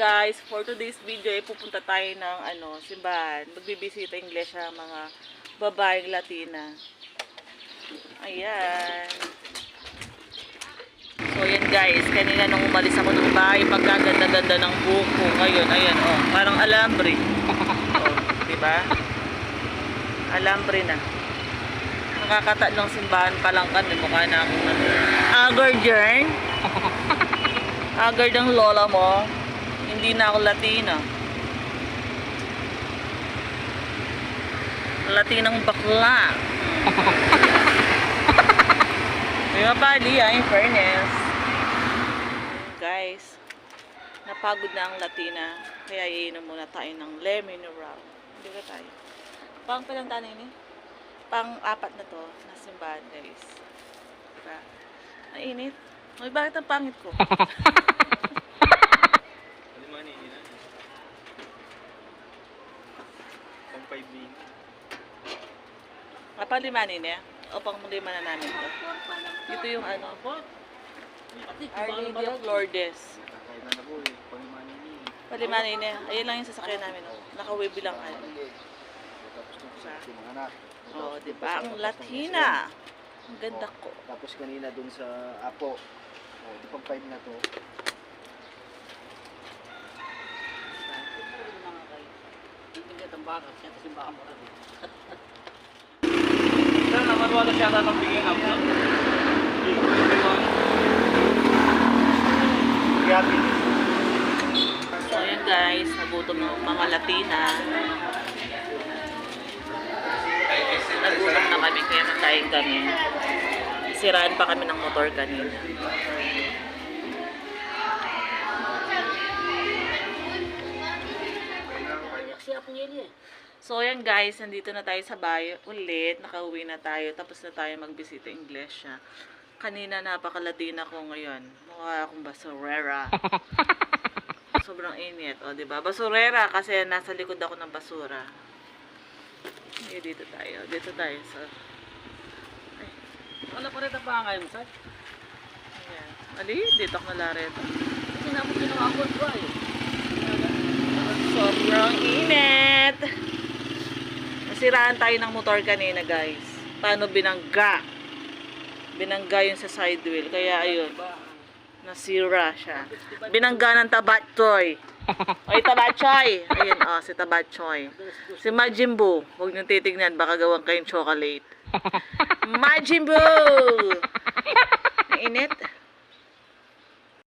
Guys, for today's video, ay pupunta tayo ng ano, simbahan. Magbibisita Inglesia mga babaeng Latina. Ayan. So, yan guys. Kanina nung umalis ako ng bahay, pagkaganda-ganda ng buko. Ngayon, ayan, oh. Parang alambre. Oh, di ba? Alambre na. Nakakata ng simbahan pa lang kami. Mukha na akong ano. Agar dyan. Agar ng lola mo. Hindi na ako Latina. Latinang bakla. May mapali ah, in fairness. Guys, napagod na ang Latina. Kaya iinom muna tayo ng lemon mineral. Hindi ba tayo? Pang palang tanay ni? Pang apat na to, na simbahan guys. Diba? Mainit. May bakit ang pangit ko? Alimani nila. Pang 5 din. Kapalimanin niya. O pang lima na namin to. Ito yung ano. Our Lady of Lourdes. Kahit na po eh. Nila. Palimanin niya. Ayun lang yung sasakyan namin. Oh. Naka-wavy lang ano. Tapos nung Sa? sa mga anak. Oh, di ba? Ang Latina. Ang ganda ko. Tapos kanina dun sa Apo. Oh, di pang 5 na to. Sir, naman wala siya ng bigyan up na. So, ayan guys. Nagutom ng mga Latina. Nagutom na kami kaya nagkain kami. Siraan pa kami ng motor kanina. So, ayan guys, nandito na tayo sa bayo ulit. Nakauwi na tayo. Tapos na tayo magbisita Iglesia. Kanina napaka-Latina ko ngayon. Mukha akong basurera. Sobrang init. O, di ba? Basurera kasi nasa likod ako ng basura. Okay, dito tayo. Dito tayo sa... Wala pa rin ang pangay mo, sir. Ayan. Ali, dito ako nalarito. Kasi namin kinakabot ko eh. Sobrang init! Nasiraan tayo ng motor kanina, guys. Paano binangga? Binangga yun sa side wheel. Kaya, ayun. Nasira siya. Binangga ng tabatchoy. Oy, tabatchoy! Ayun, oh, si tabatchoy. Si Majin Buu. Huwag niyong titignan, baka gawang kayong chocolate. Ang init.